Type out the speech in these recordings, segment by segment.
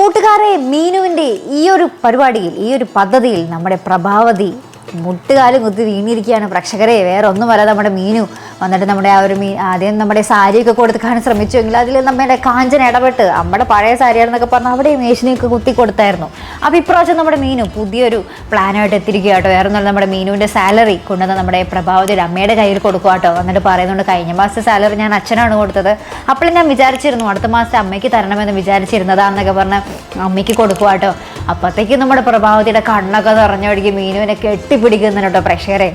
കൂട്ടുകാരെ മീനുവിന്റെ ഈ ഒരു പരിപാടിയിൽ ഈ ഒരു പദ്ധതിയിൽ നമ്മുടെ പ്രഭാവതി മുട്ടുകാലും കുത്തി വീണിരിക്കുകയാണ് പ്രേക്ഷകരെ. വേറെ ഒന്നും വരാതെ നമ്മുടെ മീനു വന്നിട്ട് നമ്മുടെ ആ ഒരു മീൻ ആദ്യം നമ്മുടെ സാരിയൊക്കെ കൊടുക്കാൻ ശ്രമിച്ചുവെങ്കിൽ അതിൽ നമ്മുടെ കാഞ്ചൻ ഇടപെട്ട് നമ്മുടെ പഴയ സാരിയാണെന്നൊക്കെ പറഞ്ഞാൽ അവിടെ മേശിനെയൊക്കെ കുത്തി കൊടുത്തായിരുന്നു. അപ്പോൾ ഇപ്രാവശ്യം നമ്മുടെ മീനു പുതിയൊരു പ്ലാനായിട്ട് എത്തിരിക്കുക കേട്ടോ വേറെ ഒന്നും നമ്മുടെ മീനുവിന്റെ സാലറി കൊണ്ടുവന്ന് നമ്മുടെ പ്രഭാവതിയുടെ അമ്മയുടെ കയ്യിൽ കൊടുക്കുക കേട്ടോ എന്നിട്ട് പറയുന്നുണ്ട് കഴിഞ്ഞ മാസത്തെ സാലറി ഞാൻ അച്ഛനാണ് കൊടുത്തത്. അപ്പോൾ ഞാൻ വിചാരിച്ചിരുന്നു അടുത്ത മാസത്തെ അമ്മയ്ക്ക് തരണമെന്ന് വിചാരിച്ചിരുന്നതാണെന്നൊക്കെ പറഞ്ഞ് അമ്മയ്ക്ക് കൊടുക്കുക കേട്ടോ അപ്പോഴത്തേക്കും നമ്മുടെ പ്രഭാവതിയുടെ കണ്ണൊക്കെ നിറഞ്ഞൊഴുകി മീനുവിനെ കെട്ടിപ്പിടിക്കുന്നുണ്ടോ പ്രഷറെ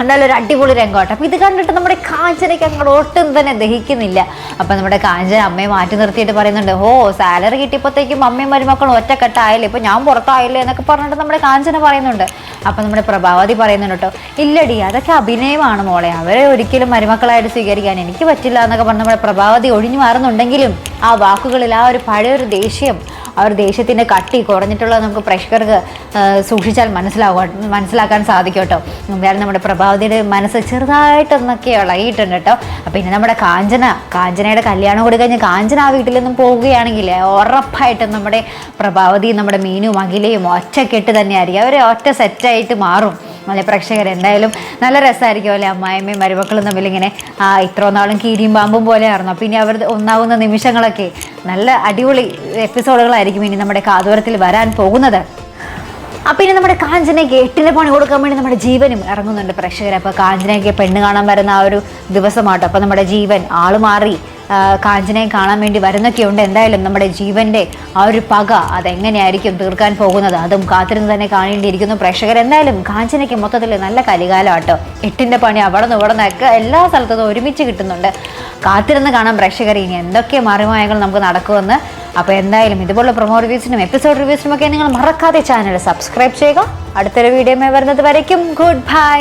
എന്തായാലും ഒരു അടിപൊളി രംഗമാട്ടോ. അപ്പോൾ ഇത് കണ്ടിട്ട് നമ്മുടെ കാഞ്ചനയ്ക്ക് അങ്ങോട്ട് ഒട്ടും തന്നെ ദഹിക്കുന്നില്ല. അപ്പം നമ്മുടെ കാഞ്ചന അമ്മയെ മാറ്റി നിർത്തിയിട്ട് പറയുന്നുണ്ട് ഓ സാലറി കിട്ടിയപ്പോഴത്തേക്കും അമ്മയും മരുമക്കളും ഒറ്റക്കെട്ടായില്ലേ? ഇപ്പം ഞാൻ പുറത്തായല്ലേ? എന്നൊക്കെ പറഞ്ഞിട്ട് നമ്മുടെ കാഞ്ചന പറയുന്നുണ്ട്. അപ്പം നമ്മുടെ പ്രഭാവതി പറയുന്നുണ്ട് കേട്ടോ ഇല്ലടി അതൊക്കെ അഭിനയമാണ് മോളെ. അവരെ ഒരിക്കലും മരുമക്കളായിട്ട് സ്വീകരിക്കാൻ എനിക്ക് പറ്റില്ല എന്നൊക്കെ പറഞ്ഞ് നമ്മുടെ പ്രഭാവതി ഒഴിഞ്ഞു മാറുന്നുണ്ടെങ്കിലും ആ വാക്കുകളിൽ ആ ഒരു പഴയൊരു ദേഷ്യം ഒരു ദേഷ്യത്തിന്റെ കട്ടി കുറഞ്ഞിട്ടുള്ളത് നമുക്ക് പ്രേക്ഷകർക്ക് സൂക്ഷിച്ചാൽ മനസ്സിലാവുക മനസ്സിലാക്കാൻ സാധിക്കും കേട്ടോ എന്തായാലും നമ്മുടെ പ്രഭാവതിയുടെ മനസ്സ് ചെറുതായിട്ടൊന്നൊക്കെ ഇളകിയിട്ടുണ്ട് കേട്ടോ. പിന്നെ നമ്മുടെ കാഞ്ചന കാഞ്ചനയുടെ കല്യാണം കൂടി കഴിഞ്ഞ് കാഞ്ചന ആ വീട്ടിൽ നിന്നും പോവുകയാണെങ്കിൽ ഉറപ്പായിട്ടും നമ്മുടെ പ്രഭാവതി നമ്മുടെ മീനും അഖിലയും ഒറ്റക്കെട്ട് തന്നെയായിരിക്കും. അവരെ ഒറ്റ സെറ്റായിട്ട് മാറും. അല്ലെ പ്രേക്ഷകർ എന്തായാലും നല്ല രസമായിരിക്കും അല്ലേ? അമ്മായിമ്മയും മരുമക്കളും തമ്മിൽ ഇങ്ങനെ ഇത്ര നാളും കീരിയും പാമ്പും പോലെയായിരുന്നു. അപ്പം ഇനി അവർ ഒന്നാവുന്ന നിമിഷങ്ങളൊക്കെ നല്ല അടിപൊളി എപ്പിസോഡുകളായിരിക്കും ഇനി നമ്മുടെ കാതോരത്തിൽ വരാൻ പോകുന്നത്. അപ്പം ഇനി നമ്മുടെ കാഞ്ചനയ്ക്ക് എട്ടിന് പണി കൊടുക്കാൻ വേണ്ടി നമ്മുടെ ജീവനും ഇറങ്ങുന്നുണ്ട് പ്രേക്ഷകർ അപ്പോൾ കാഞ്ചനയ്ക്ക് പെണ്ണ് കാണാൻ വരുന്ന ആ ഒരു ദിവസമാട്ടോ. അപ്പോൾ നമ്മുടെ ജീവൻ ആൾ മാറി കാഞ്ചനയെ കാണാൻ വേണ്ടി വരുന്നൊക്കെ ഉണ്ട്. എന്തായാലും നമ്മുടെ ജീവന്റെ ആ ഒരു പക അതെങ്ങനെയായിരിക്കും തീർക്കാൻ പോകുന്നത്? അതും കാത്തിരുന്ന് തന്നെ കാണേണ്ടിയിരിക്കുന്നു പ്രേക്ഷകർ. എന്തായാലും കാഞ്ചനയ്ക്ക് മൊത്തത്തിൽ നല്ല കലികാലം ആട്ടോ. എട്ടിന്റെ പണി അവിടെ നിന്ന് ഇവിടെ നിന്നൊക്കെ എല്ലാ സ്ഥലത്തും ഒരുമിച്ച് കിട്ടുന്നുണ്ട്. കാത്തിരുന്ന് കാണാൻ പ്രേക്ഷകർ. ഇനി എന്തൊക്കെ മറിമായങ്ങൾ നമുക്ക് നടക്കുമെന്ന്. അപ്പോൾ എന്തായാലും ഇതുപോലുള്ള പ്രൊമോ റിവ്യൂസിനും എപ്പിസോഡ് റിവ്യൂസിനും ഒക്കെ നിങ്ങൾ മറക്കാതെ ചാനൽ സബ്സ്ക്രൈബ് ചെയ്യുക. അടുത്തൊരു വീഡിയോ വരുന്നത് വരയ്ക്കും. Good bye